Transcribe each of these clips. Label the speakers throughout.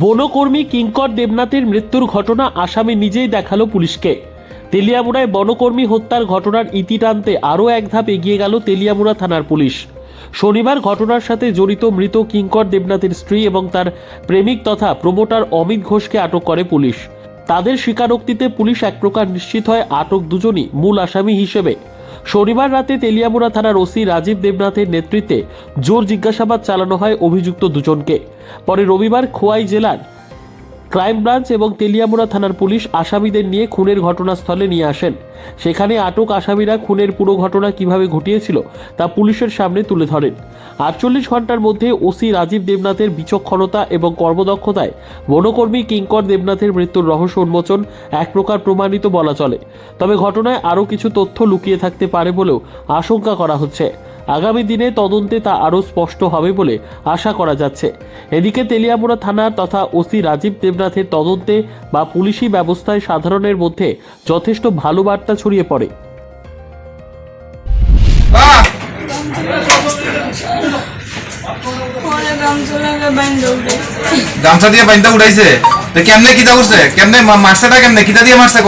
Speaker 1: বনকর্মী কিঙ্কর দেবনাথের মৃত্যুর ঘটনা আসামি নিজেই দেখাল পুলিশকে। তেলিয়ামুড়ায় বনকর্মী হত্যার ঘটনার ইতি টানতে আরও এক ধাপ এগিয়ে গেল তেলিয়ামুড়া থানার পুলিশ। শনিবার ঘটনার সাথে জড়িত মৃত কিঙ্কর দেবনাথের স্ত্রী এবং তার প্রেমিক তথা প্রমোটার অমিত ঘোষকে আটক করে পুলিশ। তাদের স্বীকারোক্তিতে পুলিশ এক প্রকার নিশ্চিত হয় আটক দুজনই মূল আসামি হিসেবে। শনিবার রাতে তেলিয়ামুড়া থানার ওসি রাজীব দেবনাথের নেতৃত্বে জোর জিজ্ঞাসাবাদ চালানো হয় অভিযুক্ত দুজনকে। পরে রবিবার খোয়াই জেলার ক্রাইম ব্রাঞ্চ এবং তেলিয়ামুড়া থানার পুলিশ আসামিদের নিয়ে খুনের ঘটনাস্থলে নিয়ে আসেন। সেখানে আটক আসামিরা খুনের পুরো ঘটনা কীভাবে ঘটিয়েছিল তা পুলিশের সামনে তুলে ধরেন। আটচল্লিশ ঘণ্টার মধ্যে ওসি রাজীব দেবনাথের বিচক্ষণতা এবং কর্মদক্ষতায় বনকর্মী কিঙ্কর দেবনাথের মৃত্যুর রহস্য উন্মোচন এক প্রকার প্রমাণিত বলা চলে। তবে ঘটনায় আরও কিছু তথ্য লুকিয়ে থাকতে পারে বলেও আশঙ্কা করা হচ্ছে। আগামী দিনে তদন্তে তা আরও স্পষ্ট হবে বলে আশা করা যাচ্ছে। এদিকে তেলিয়ামুড়া থানা তথা ওসি রাজীব দেবনাথের তদন্তে বা পুলিশি ব্যবস্থায় সাধারণের মধ্যে যথেষ্ট ভালো বার্তা ছড়িয়ে পড়ে।
Speaker 2: গামছা
Speaker 3: দিয়ে বাইন্দা উঠাইছে। তো কেমনে কিতা করছে কেমনে মা- মারছেটা কেমনে? কিতা দিয়ে মারছে ক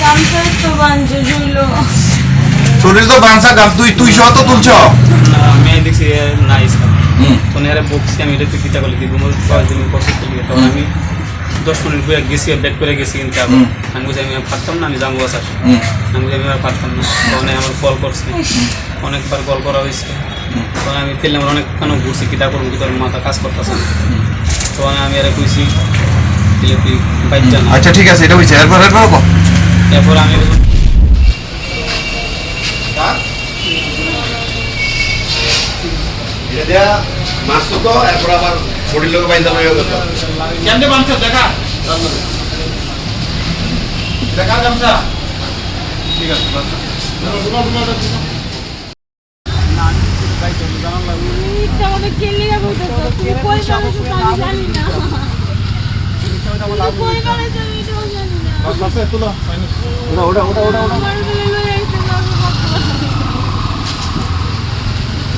Speaker 2: গামছা তো
Speaker 3: শরীর তো বাংসা গাম তুই তুই সহ তো তুলছ?
Speaker 4: আমি দেখছি নাই স্যার।
Speaker 3: হুম।
Speaker 4: তো নেহারে বকছি আমি এটা তুই কিতা করলি দিব পাঁচ দিন কষ্ট করলি তখন আমি দশ মিনিট করে গেছি ব্যাক করে গেছি কিন্তু আবার। আমি বলছি আমি আর পারতাম না আমি জানব স্যার। আমি বলছি আমি আর পারতাম না। তখন আমার কল করছে। অনেকবার কল করা হয়েছে। তখন আমি তেললাম অনেকক্ষণ ঘুরছি কিতা করুন কি তোর মাথা কাজ করতেছে না। তখন আমি আরে কইছি তুই বাইক
Speaker 3: আচ্ছা ঠিক আছে এটা হয়েছে এরপর এরপর
Speaker 4: এরপর আমি
Speaker 5: এটা। দেয়া মারছো তো এরপর আবার বডির লোক বাইন্দা লইয়া গেল
Speaker 3: কেমনে বানছ দেখা? দেখা গামছা। ঠিক আছে
Speaker 2: ইচ্ছা মতো কেলে যাব তো তুমি কই মানুষ তো আমি জানি না তুমি কই মানুষ আমি এটাও জানি না
Speaker 5: ওটা ওটা ওটা ওটা
Speaker 2: আমার বলে লই আইতে যাব